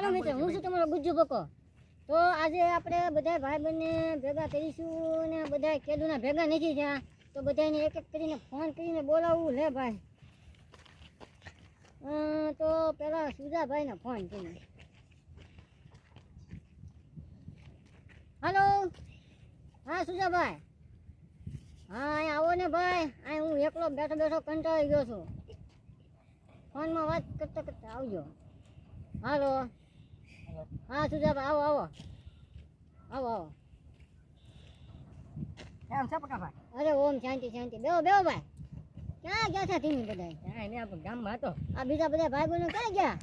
હાલો મિત્ર હું છું તમારો ગુજ્જુ બકો તો આજે આપણે બધા ભાઈ બંને ભેગા કરીશું ને બધા કેદુના ભેગા નથી થયા તો બધાને એક એક કરીને ફોન કરીને બોલાવવું લે ભાઈ. તો પેલા સુજાભાઈને ફોન કરીને. હલો? હા સુજાભાઈ હા અહીં આવો ને ભાઈ. અહીં હું એકલો બેઠો બેઠો કંટાળી ગયો છું. ફોનમાં વાત કરતા કરતા આવજો. હાલો. હા સુજાબ આવો આવો. આવો આવો. કેમ છે પકાભાઈ? અરે ઓમ શાંતિ શાંતિ. બેવો બેવો ભાઈ. ક્યાં ગયા છે તમે બધા હા એને આપણે ગામમાં હતો. આ બીજા બધા ભાઈ બહેનો ક્યાં ગયા?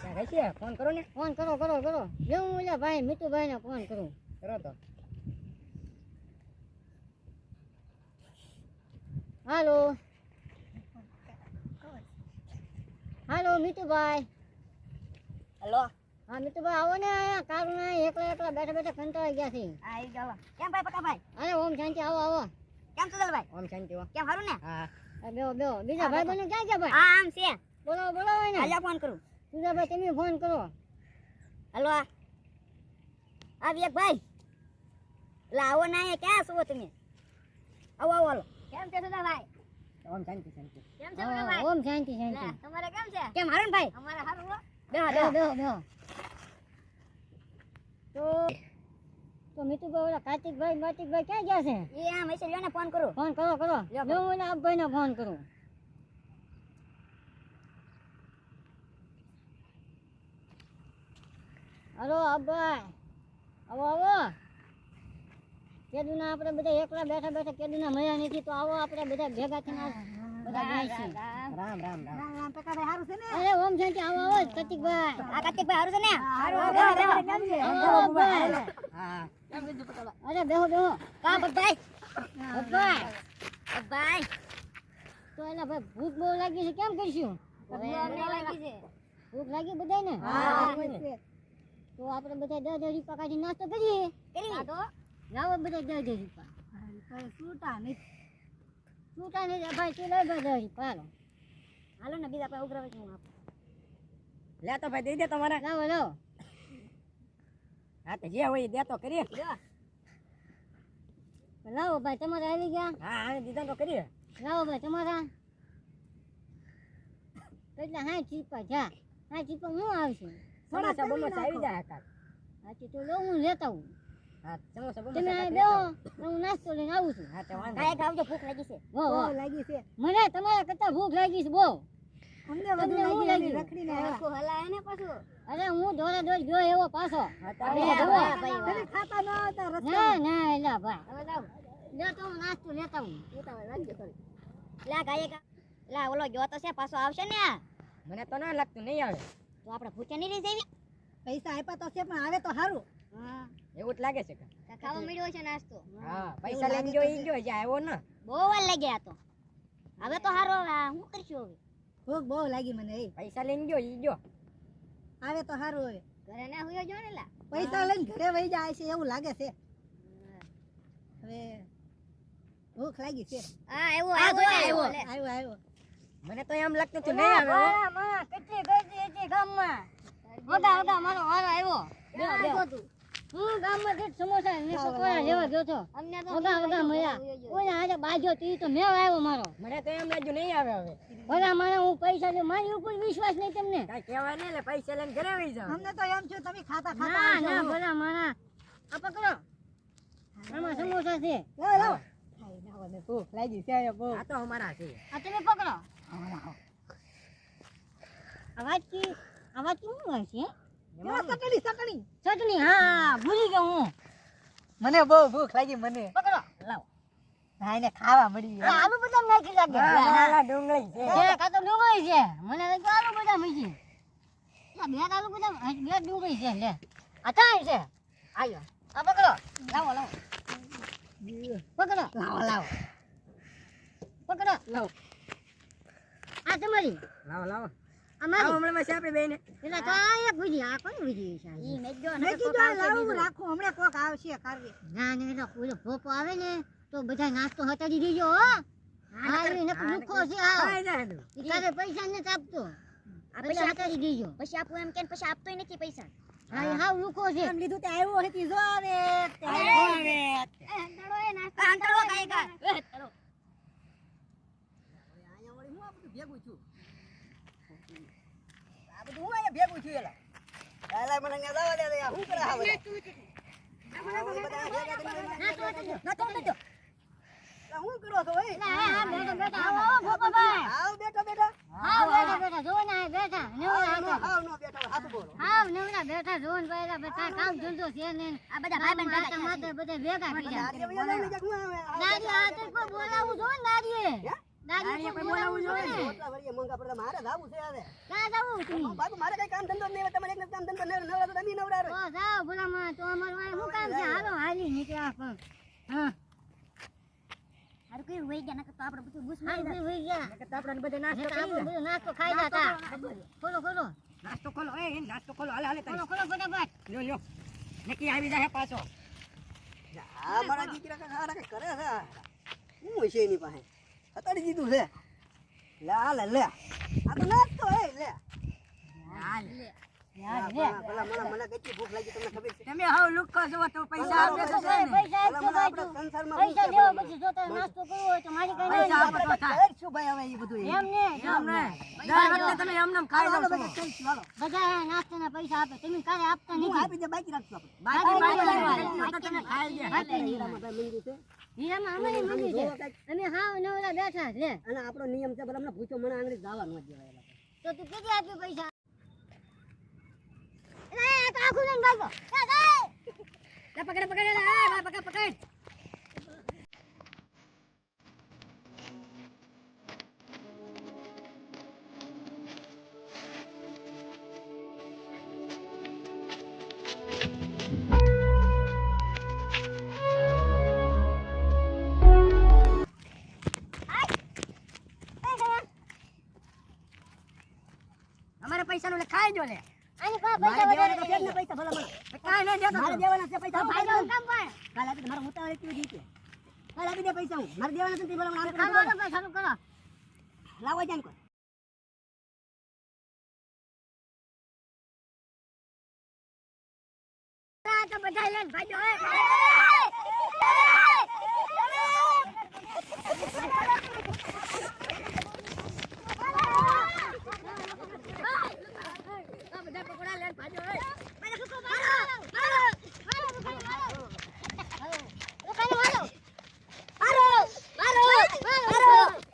ક્યાં રહી છે ફોન કરો ને. ફોન કરો કરો કરો. જો હું ઓલા ભાઈ મિતુભાઈને ફોન કરું. કરો તો. હાલો. હાલો મિતુભાઈ. હેલો. હા મિતુભાઈ આવો ને અહીંયા કાર એકલા એકલા બેઠા બેઠા કંટાળી ગયા છે. હા આવી ગયો. કેમ ભાઈ પટાભાઈ? અરે ઓમ શાંતિ આવો આવો. કેમ છો ભાઈ ઓમ શાંતિ હો. કેમ હારું ને? હા. બેહો બેહો. બીજા ભાઈ બને ક્યાં ગયા ભાઈ? હા આમ છે. બોલો બોલો ને હાલ્યા ફોન કરું. ભાઈ તમે ફોન કરો. હલો આ. એક ભાઈ. એટલે આવો ના અહીંયા ક્યાં છો તમે? આવો આવો હાલો. કેમ છે ભાઈ ઓમ શાંતિ શાંતિ. કેમ હા, ઓમ શાંતિ શાંતિ. તમારે કેમ છે? કેમ હારું ને ભાઈ? અમારે હારું બેહો બેહો બેહો. તો તો મિતુભાઈ ઓલા કાર્તિકભાઈ કાર્તિકભાઈ ક્યાં ગયા છે? એ આ મેસેજ લ્યો ને ફોન કરું. ફોન કરો કરો. હું ઓલા અબ્બાઈને ફોન કરું. હલો અબભાઈ આવો આવો. કેદુના આપણે બધા એકલા બેઠા બેઠા કેદુના મળ્યા નથી તો આવો આપણે બધા ભેગા થઈને બધા બેસીએ. રામ રામ. રામ રામ પકાભાઈ હારું છે ને? અરે ઓમ શાંતિ આવો આવો કાર્તિકભાઈ આ કાર્તિકભાઈ હારું છે ને? હારું. હા અરે બેહો બેહો. કા ભાઈ અબ્બાઈ ભાઈ તો એના ભાઈ ભૂખ બહુ લાગી છે કેમ કરશું? ભૂખ લાગી બધાને હા. તો આપણે બધા દસ દસ રૂપિયા કાઢી નાસ્તો કરીએ? કરી તો લાવો બધા દસ દસ રૂપિયા. છૂટા નહીં. છૂટા નહીં ભાઈ તું લઈ દસ રૂપિયા હાલો ને બીજા પાસે ઉઘરાવે હું આપું. લે તો ભાઈ દઈ દે તમારે. લાવો લાવો હા તો જે હોય દે તો કરીએ. લાવો ભાઈ તમારે આવી ગયા? હા હા દીધા તો કરીએ. લાવો ભાઈ તમારા. એટલે હા ચીપા જા. હા ચીપા હું આવશે? સમોસા બોલો આવી જાય કાલ હાથી તો લો હું લેતા હું હા સમોસા તમે બમોસા બેહો હું નાસ્તો લઈને આવું છું. હા તો વાંધો કાંઈક આવજો ભૂખ લાગી છે. વાહ લાગી છે. મને તમારા કરતા ભૂખ લાગી છે બહુ અમને હું લાગી આખું હલાય ને પાછું? અરે હું દોડા દોડ ગયો એવો પાછો. હા. તમે ખાતા ન હતા ના ના એલા ભાઈ. હવે લાવ લે તો હું નાસ્તો લેતા હું ઉતાવળ રાખજો થોડી લા ગાયે કા લા ઓલો ગયો તો છે પાછો આવશે ને આ? મને તો ના લાગતું નહીં આવે. તો આપણે ભૂખ્યા નહીં રહી જઈએ? પૈસા આપ્યા તો છે પણ આવે તો સારું હા. એવું જ લાગે છે કે? ખાવા મળ્યો છે નાસ્તો? હા પૈસા લઈને ઈ જે આવ્યો ને. બહુ વાર લાગ્યા તો. હવે તો સારો શું કરશું હવે? ભૂખ બહુ લાગી મને પૈસા લઈને ગયો ઈ ગયો. આવે તો સારું હોય ઘરે ના હુયો જો ને લા. પૈસા લઈને ઘરે વહી જાય છે એવું લાગે છે. હવે ભૂખ લાગી છે. હા આવ્યો આવ્યો આવ્યો આવ્યો આવ્યો. મને તો એમ લાગતું હતું નહીં આવે કેટલી ગરદી હતી ગામમાં. વગા વગા મારો વારો આવ્યો. હું ગામમાં જે સમોસા ને પકોડા લેવા ગયો છો? અમને તો ઓગા ઓગા મળ્યા કોઈ આજે બાજો તી તો મેં આવ્યો મારો. મને તો એમ લાગ્યું નહીં આવે હવે. ભલા મને હું પૈસા દઉં મારી ઉપર વિશ્વાસ નહીં તમને. કાઈ કહેવાય નહીં એટલે પૈસા લઈને ઘરે આવી જાવ અમને તો એમ છે તમે ખાતા ના ના ભલા મારા આ પકડો. આમાં સમોસા છે. લાવ લાવ ભૂખ લાગી છે આ તો અમારા છે. આ તમે પકડો. અવાજ કી અવાજ કેવું હોય છે? સકડી સકડી ચટણી હા ભૂલી ગયો હું. મને બહુ ભૂખ લાગી મને. પકડો. લાવો. ભાઈને ખાવા મળી આ આલુ નાખી લાગે ડુંગળી છે. છે ડુંગળી છે. મને લાગ્યું આલુ મીઠી લા, બે આલુ બે ડુંગળી છે લે. આ ત્રણ છે. આયો આ પકડો. લાવો લાવો. પકડો. લાવો લાવો. પકડો. લાવો. આ તમારી. લાવો લાવો. તો આ એક વિધિ આ કોની વિધિ છે? આ? ઈ મેં જો ને મેં કીધું લાવું રાખું હમણાં કોક આવશે કરવી. ના ના એટલે ઓલો ભોપો આવે ને તો બધા નાસ્તો હટાડી દેજો પૈસા નથી આપતો. આ પછી દીજો. આપું એમ કે પછી આપતોય નથી પૈસા. હા એ લુકો છે. એમ લીધું તે આવ્યો હતી જો હવે આવ્યો હવે. અંતળો એ નાસ્તો અંતળો કાઈ કા અંતળો અહીંયા વળી હું આ ભેગું છું? ભેગું છું એલા. એલા મને ન્યા જવા દે યાર હું કરે હવે ના તો ના હું કરો? હા હા આવો ગોપાભાઈ. આવ જો ને નો નો હાથ બોલો. જો ને કામ ધંધો છે ને. આ બધા માતા બધા ભેગા દાદી આ તો બોલાવું જો ને હે? દાદીએ કોઈ બોલાવું જો ને વળીએ મંગા પડતા મારે જાવું છે હવે. ક્યાં જાવું તું બાપુ મારે કઈ કામ ધંધો નહીં તમારે કામ ધંધો નવરા તો તમે નવરા રહો. તો જાઓ ભલામાં તો અમારું આ શું કામ છે? હાલો હાલી નીકળ્યા પણ. હા. હારું કર્યું વહી ગયા? નકર તો આપણે બધું ભાઈ ગયા. નકર તો આપણે બધે નાસ્તો નકર કરી નાસ્તો ખાઈ જતા. ખોલો ખોલો. નાસ્તો ખોલો એ નાસ્તો ખોલો. હાલે હાલે ખોલો ખોલો ફટાફટ. લ્યો લ્યો. નક્કી આવી જાય પાછો. આ મારા દીકરા કાકા કરે છે? હું છે એની પાસે? હતાડી દીધું લે લે લે. આ તો નાસ્તો હે લે. યાર ભલા ભલા મને મને કેટલી ભૂખ લાગી તમને ખબર છે? તમે હાવ લુક્કો છો તો પૈસા આપે છે પૈસા આપજો મને ભાઈ આપણા તું. સંસારમાં પૈસા દેવો પછી જો તારે નાસ્તો કરવો હોય તો મારી કઈ પૈસા આપો તો થાય. કરશું ભાઈ હવે એ બધું એમ ને એમ ને. દર વખતે તમે એમને એમ ખાઈ હાલો, છો. બધા કરીશું, હાલો. બધા નાસ્તાના પૈસા આપે. તમે કાલે આપતા નહીં આપી દે બાકી તમે ખાઈ છે. હીરામાં અમારી છે. હાવ નવરા બેઠા છે લે. અને આપણો નિયમ છે ભૂચો મને આંગળી જવા ન દેવાય તો તું કીધી આપી પૈસા લે આ તો આખું લઈને ભાગો એ, એ! લે પકડ પકડ પકડ પકડ અમારે પૈસા નું ખાઈ જો લે. હું. લાવો જાય કોઈ તો બધા લઈને ભાગો એ.